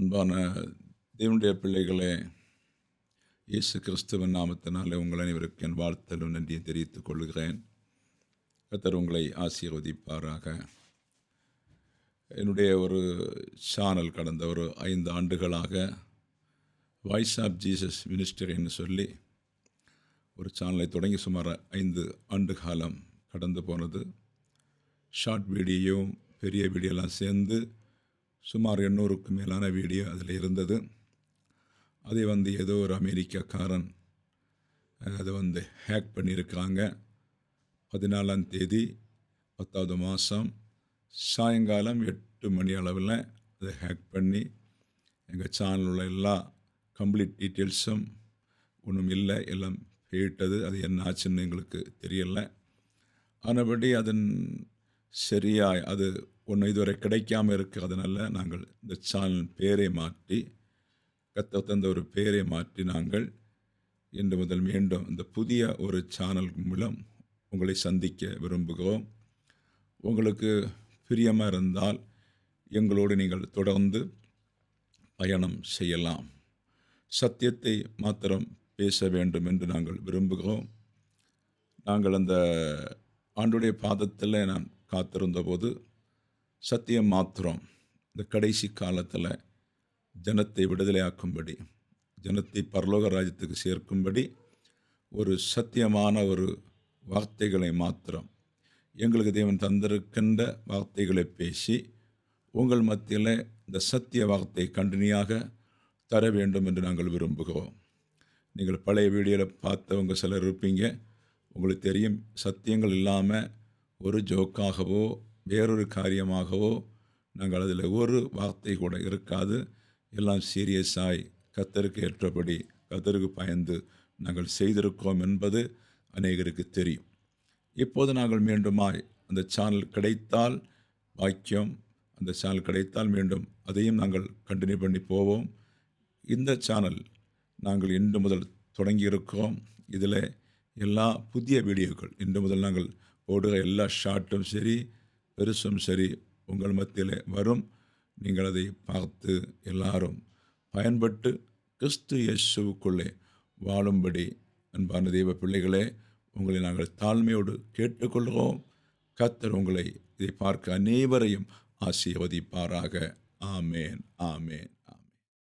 அன்பான தேவனுடைய பிள்ளைகளே இயேசு கிறிஸ்துவின் நாமத்தினாலே உங்கள் அனைவருக்கு என் வாழ்த்தலும் நன்றியை தெரிவித்துக் கொள்கிறேன். கத்தர் உங்களை ஆசீர்வதிப்பாராக. என்னுடைய ஒரு சேனல் கடந்த ஒரு ஐந்து ஆண்டுகளாக வாய்ஸ் ஆஃப் ஜீசஸ் மினிஸ்டரின்னு சொல்லி ஒரு சேனலை தொடங்கி சுமார் ஐந்து ஆண்டு காலம் கடந்து போனது. ஷார்ட் வீடியோ பெரிய வீடியோலாம் சேர்ந்து சுமார் எண்ணூறுக்கு மேலான வீடியோ அதில் இருந்தது. அதை வந்து ஏதோ ஒரு அமெரிக்காக்காரன் அதை வந்து ஹேக் பண்ணியிருக்காங்க. பதினாலாம் தேதி பத்தாவது மாதம் சாயங்காலம் எட்டு மணி அளவில் அதை ஹேக் பண்ணி எங்கள் சேனலில் உள்ள எல்லா கம்ப்ளீட் டீட்டெயில்ஸும் ஒன்றும் இல்லை எல்லாம் போயிட்டது. அது என்ன ஆச்சுன்னு எங்களுக்கு தெரியலை. ஆனபடி அதன் சரியாக அது ஒன்று இதுவரை கிடைக்காமல் இருக்கிறதுனால நாங்கள் இந்த சேனல் பேரை மாற்றி கத்த தந்த ஒரு பேரை மாற்றி நாங்கள் இன்று முதல் மீண்டும் இந்த புதிய ஒரு சேனல் மூலம் உங்களை சந்திக்க விரும்புகிறோம். உங்களுக்கு பிரியமாக இருந்தால் எங்களோடு நீங்கள் தொடர்ந்து பயணம் செய்யலாம். சத்தியத்தை மாத்திரம் பேச வேண்டும் என்று நாங்கள் விரும்புகிறோம். நாங்கள் அந்த ஆண்டுடைய பாதத்தில் நான் காத்திருந்தபோது சத்தியம் மாத்திரம் இந்த கடைசி காலத்தில் ஜனத்தை விடுதலையாக்கும்படி ஜனத்தை பரலோக ராஜ்யத்துக்கு சேர்க்கும்படி ஒரு சத்தியமான ஒரு வார்த்தைகளை மாத்திரம் எங்களுக்கு தேவன் தந்திருக்கின்ற வார்த்தைகளை பேசி உங்கள் மத்தியில் இந்த சத்திய வார்த்தை கண்டினியாக தர வேண்டும் என்று நாங்கள் விரும்புகிறோம். நீங்கள் பழைய வீடியோவில் பார்த்தவங்க சிலர் இருப்பீங்க. உங்களுக்கு தெரியும் சத்தியங்கள் இல்லாமல் ஒரு ஜோக்காகவோ வேறொரு காரியமாகவோ நாங்கள் அதில் ஒரு வார்த்தை கூட இருக்காது. எல்லாம் சீரியஸாய் கத்தருக்கு ஏற்றபடி கத்தருக்கு பயந்து நாங்கள் செய்திருக்கோம் என்பது அநேகருக்கு தெரியும். இப்போது நாங்கள் மீண்டுமாய் அந்த சேனல் கிடைத்தால் வாக்கியம் அந்த சேனல் கிடைத்தால் மீண்டும் அதையும் நாங்கள் கண்டினியூ பண்ணி போவோம். இந்த சேனல் நாங்கள் இன்று முதல் தொடங்கியிருக்கோம். இதில் எல்லா புதிய வீடியோக்கள் இன்று முதல் நாங்கள் போடுகிற எல்லா ஷார்ட்டும் சரி பெருசும் சரி உங்கள் மத்தியில் வரும். நீங்கள் அதை பார்த்து எல்லாரும் பயன்பட்டு கிறிஸ்து இயேசுவுக்குள்ளே வாழும்படி. அன்பான தெய்வ பிள்ளைகளே உங்களை நாங்கள் தாழ்மையோடு கேட்டுக்கொள்கிறோம். கத்தர் உங்களை இதை பார்க்க அனைவரையும் ஆசீர்வதிப்பாராக. ஆமேன் ஆமேன்.